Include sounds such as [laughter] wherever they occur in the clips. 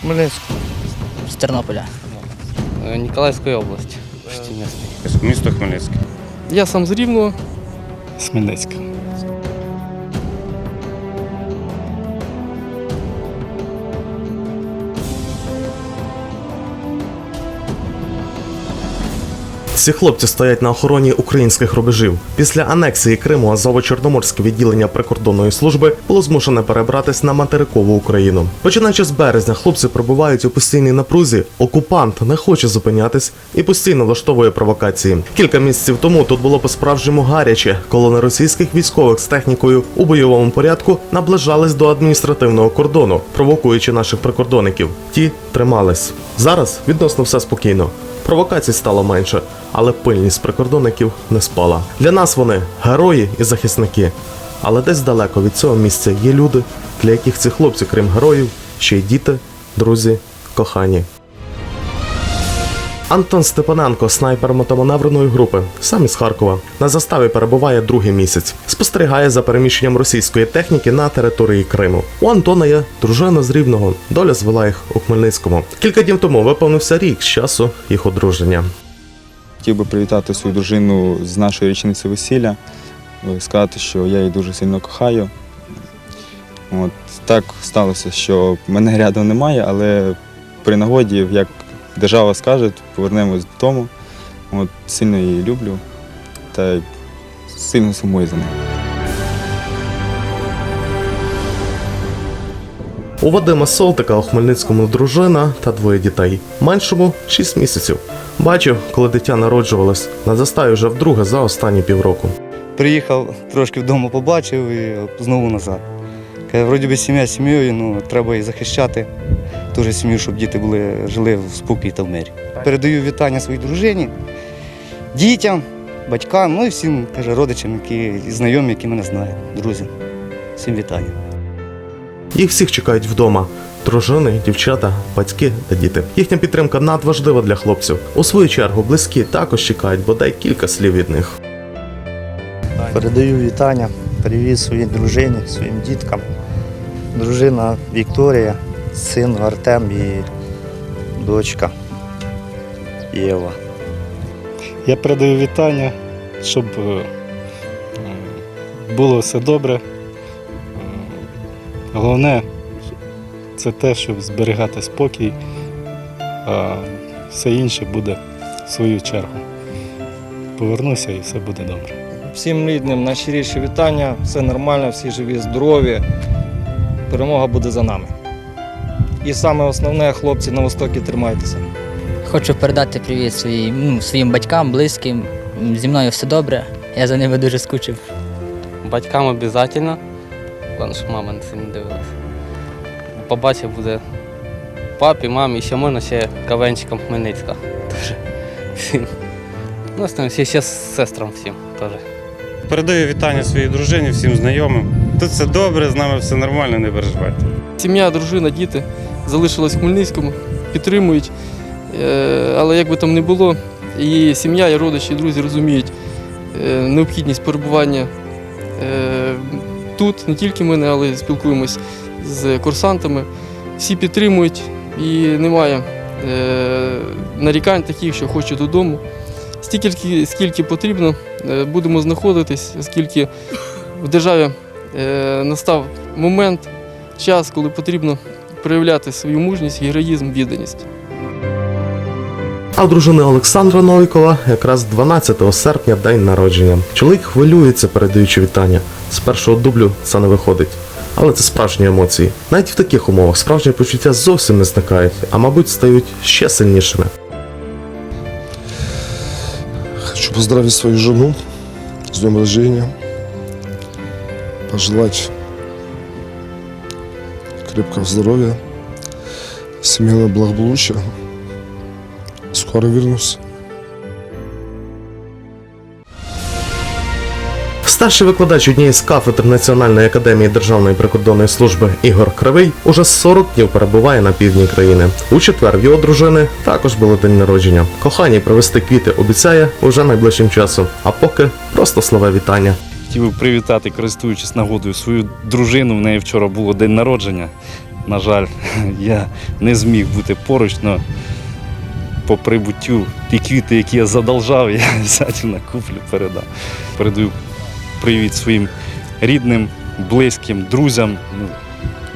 Хмельницького. з Тернополя. Е, Ніколаївської області. Місто Хмельницьке. Я сам з Рівного. З Хмельницька. Ці хлопці стоять на охороні українських рубежів. Після анексії Криму Азово-Чорноморське відділення прикордонної служби було змушене перебратись на материкову Україну. Починаючи з березня, хлопці перебувають у постійній напрузі. Окупант не хоче зупинятись і постійно влаштовує провокації. Кілька місяців тому тут було по-справжньому гаряче. Колони російських військових з технікою у бойовому порядку наближались до адміністративного кордону, провокуючи наших прикордонників. Ті тримались. Зараз відносно все спокійно. Провокацій стало менше, але пильність прикордонників не спала. Для нас вони герої і захисники. Але десь далеко від цього місця є люди, для яких ці хлопці, крім героїв, ще й діти, друзі, кохані. Антон Степаненко, снайпер мотоманевреної групи, сам із Харкова. На заставі перебуває другий місяць. Спостерігає за переміщенням російської техніки на території Криму. У Антона є дружина з Рівного. Доля звела їх у Хмельницькому. Кілька днів тому виповнився рік з часу їх одруження. Хотів би привітати свою дружину з нашої річниці весілля, е, сказати, що я її дуже сильно кохаю. От так сталося, що мене рядом немає, але при нагоді, як держава скаже, повернемось додому. От сильно її люблю та й сильно сумую за нею. У Вадима Солтика у Хмельницькому дружина та двоє дітей. Меншому 6 місяців. Бачив, коли дитя народжувалось. На заставі вже вдруге за останні півроку. Приїхав, трошки вдома побачив і знову назад. Каже, вроді би сім'я сім'єю, ну треба і захищати ту ж сім'ю, щоб діти були, жили в спокій та в мирі. Передаю вітання своїй дружині, дітям, батькам, ну і всім каже, родичам, які і знайомі, які мене знають, друзям. Всім вітання. Їх всіх чекають вдома. Дружини, дівчата, батьки та діти. Їхня підтримка надважлива для хлопців. У свою чергу близькі також чекають бодай кілька слів від них. Передаю вітання, привіт своїй дружині, своїм діткам. Дружина Вікторія, син Артем і дочка Єва. Я передаю вітання, щоб е, було все добре. Е, Головне це те, щоб зберігати спокій, а все інше буде в свою чергу. Повернуся і все буде добре. Всім рідним найщиріші вітання. Все нормально, всі живі, здорові. Перемога буде за нами. І саме основне, хлопці на востокі, тримайтеся. Хочу передати привіт своїм, ну, своїм батькам, близьким. Зі мною все добре. Я за ними дуже скучив. Батькам обов'язково. Головне, щоб мама не дивилася. Побачив буде папі, мамі, ще можна ще кавенчиком Хмельницька. Дуже всім. [laughs] Ну, ще, ще сестрам всім теж. Передаю вітання своїй дружині, всім знайомим. Тут все добре, з нами все нормально, не переживайте. Сім'я, дружина, діти залишились в Хмельницькому, підтримують. Е, Але як би там не було, і сім'я, і родичі, і друзі розуміють е, необхідність перебування е, тут, не тільки мене, але й спілкуємось з курсантами. Всі підтримують і немає нарікань таких, що хочу додому. Стільки, скільки потрібно, будемо знаходитись, оскільки в державі настав момент, час, коли потрібно проявляти свою мужність, героїзм, відданість. А в дружини Олександра Новікова якраз 12 серпня день народження. Чоловік хвилюється, передаючи вітання. З першого дублю це не виходить. Але це справжні емоції. Навіть в таких умовах справжні почуття зовсім не зникають, а мабуть стають ще сильнішими. Хочу поздравить свою жену с днем рождения. Пожелать крепкого здоровья, семейного благополучия. Скоро вернусь. Старший викладач однієї з кафедр Національної академії Державної прикордонної служби Ігор Кривий уже 40 днів перебуває на півдні країни. У четвер в його дружини також було день народження. Коханій привезти квіти обіцяє уже найближчим часом. А поки просто слова вітання. Хотів би привітати, користуючись нагодою, свою дружину. В неї вчора було день народження. на жаль, [laughs] я не зміг бути поруч, але по прибуттю ті квіти, які я задолжав, [laughs] я обов'язково куплю, передам. Передаю привіт своїм рідним, близьким, друзям. Ну,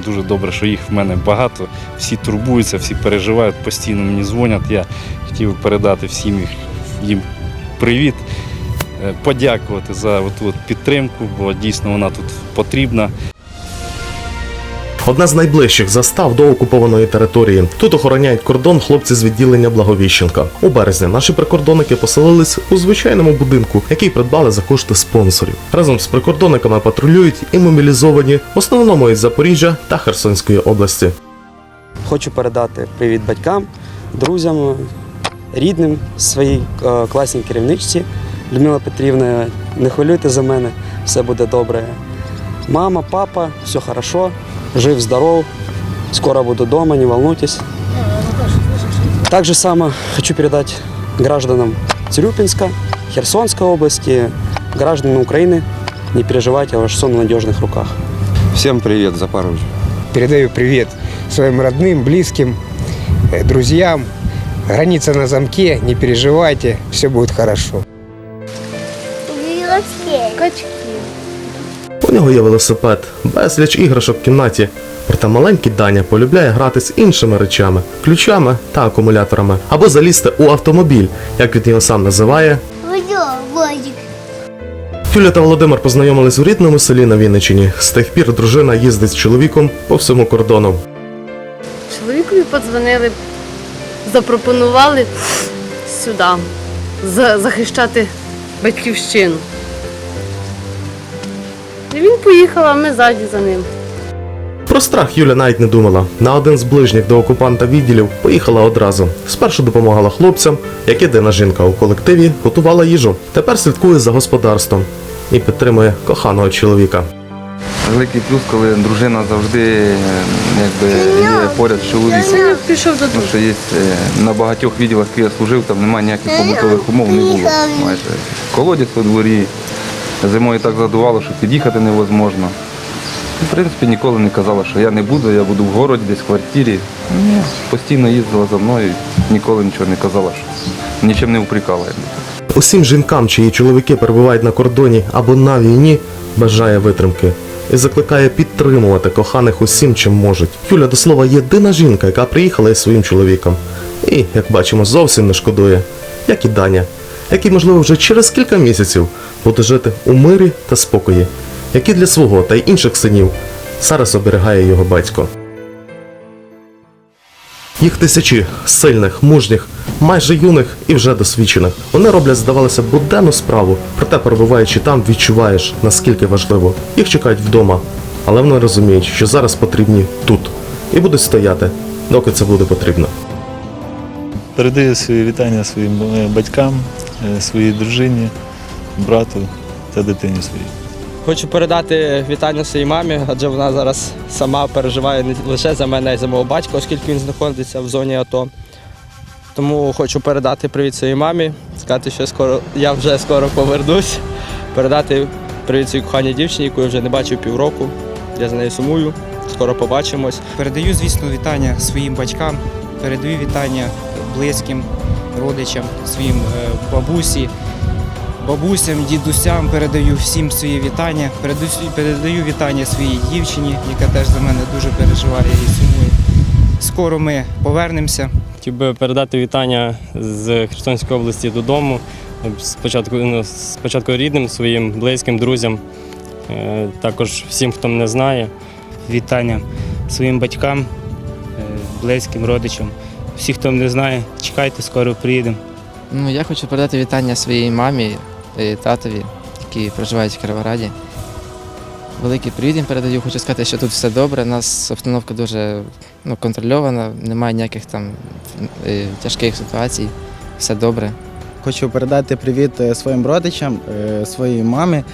дуже добре, що їх в мене багато. Всі турбуються, всі переживають, постійно мені дзвонять. Я хотів передати всім їм привіт, подякувати за оту от підтримку, бо дійсно вона тут потрібна. Одна з найближчих застав до окупованої території. Тут охороняють кордон хлопці з відділення Благовіщенка. У березні наші прикордонники поселились у звичайному будинку, який придбали за кошти спонсорів. Разом з прикордонниками патрулюють і мобілізовані в основному із Запоріжжя та Херсонської області. Хочу передати привіт батькам, друзям, рідним своїй е, класній керівничці Людмила Петрівна. Не хвилюйте за мене, все буде добре. Мама, папа, все хорошо, жив, здоров. Скоро буду дома, не волнуйтесь. Так же само хочу передать гражданам Цирюпинска, Херсонской области, гражданам Украины. Не переживайте, ваш сон в надежных руках. Всем привет, Запорожье. Передаю привет своим родным, близким, э, друзьям. Граница на замке, не переживайте, все будет хорошо. Качки. У нього є велосипед, безліч іграшок в кімнаті. Проте маленький Даня полюбляє грати з іншими речами, ключами та акумуляторами, або залізти у автомобіль, як він його сам називає. Юля та Володимир познайомились у рідному селі на Вінниччині. З тих пір дружина їздить з чоловіком по всьому кордону. Чоловікові подзвонили, запропонували сюди захищати батьківщину. І він поїхав, а ми ззаді за ним. Про страх Юля навіть не думала. На один з ближніх до окупанта відділів поїхала одразу. Спершу допомагала хлопцям, як єдина жінка у колективі готувала їжу. Тепер слідкує за господарством і підтримує коханого чоловіка. Великий плюс, коли дружина завжди е, якби, є поряд з чоловіком. Пішов до Тому що є е, на багатьох відділах, які я служив, там немає ніяких побутових умов, не було майже. Колодязь у дворі, зимою так задувало, що під'їхати невозможно. В принципі, ніколи не казала, що я не буду, я буду в городі, десь в квартирі. Ні, постійно їздила за мною, ніколи нічого не казала, що нічим не впрікала. Усім жінкам, чиї чоловіки перебувають на кордоні або на війні, бажає витримки і закликає підтримувати коханих усім, чим можуть. Юля до слова єдина жінка, яка приїхала із своїм чоловіком. І, як бачимо, зовсім не шкодує, як і Даня, який, можливо, вже через кілька місяців буде жити у мирі та спокої, який для свого та й інших синів зараз оберігає його батько. Їх тисячі сильних, мужніх, майже юних і вже досвідчених. Вони роблять, здавалося, буденну справу, проте перебуваючи там, відчуваєш, наскільки важливо. Їх чекають вдома, але вони розуміють, що зараз потрібні тут і будуть стояти, доки це буде потрібно. Передаю свої вітання своїм е, батькам, е, своїй дружині, брату та дитині своїй. Хочу передати вітання своїй мамі, адже вона зараз сама переживає не лише за мене, а й за мого батька, оскільки він знаходиться в зоні АТО. Тому хочу передати привіт своїй мамі, сказати, що скоро я вже скоро повернусь. Передати привіт своїй коханій дівчині, яку я вже не бачив півроку. Я за нею сумую. Скоро побачимось. Передаю, звісно, вітання своїм батькам, передаю вітання близьким родичам, своїм е, бабусі, бабусям, дідусям передаю всім свої вітання. Передаю, передаю вітання своїй дівчині, яка теж за мене дуже переживає і сумує. Скоро ми повернемося. Хотів би передати вітання з Херсонської області додому. Спочатку, ну, спочатку рідним, своїм близьким, друзям, е, також всім, хто мене знає. Вітання своїм батькам, е, близьким, родичам. Всі, хто мене знає, чекайте, скоро приїдемо. Ну, я хочу передати вітання своїй мамі і татові, які проживають в Кіровограді. Великий привіт їм передаю. Хочу сказати, що тут все добре. У нас обстановка дуже ну, контрольована, немає ніяких там е, тяжких ситуацій. Все добре. Хочу передати привіт е, своїм родичам, е, своїй мамі.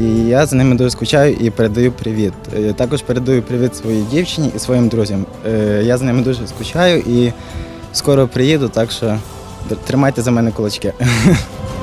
І я за ними дуже скучаю і передаю привіт. Е, Також передаю привіт своїй дівчині і своїм друзям. Е, Я за ними дуже скучаю і скоро приїду, так що тримайте за мене кулачки. [laughs]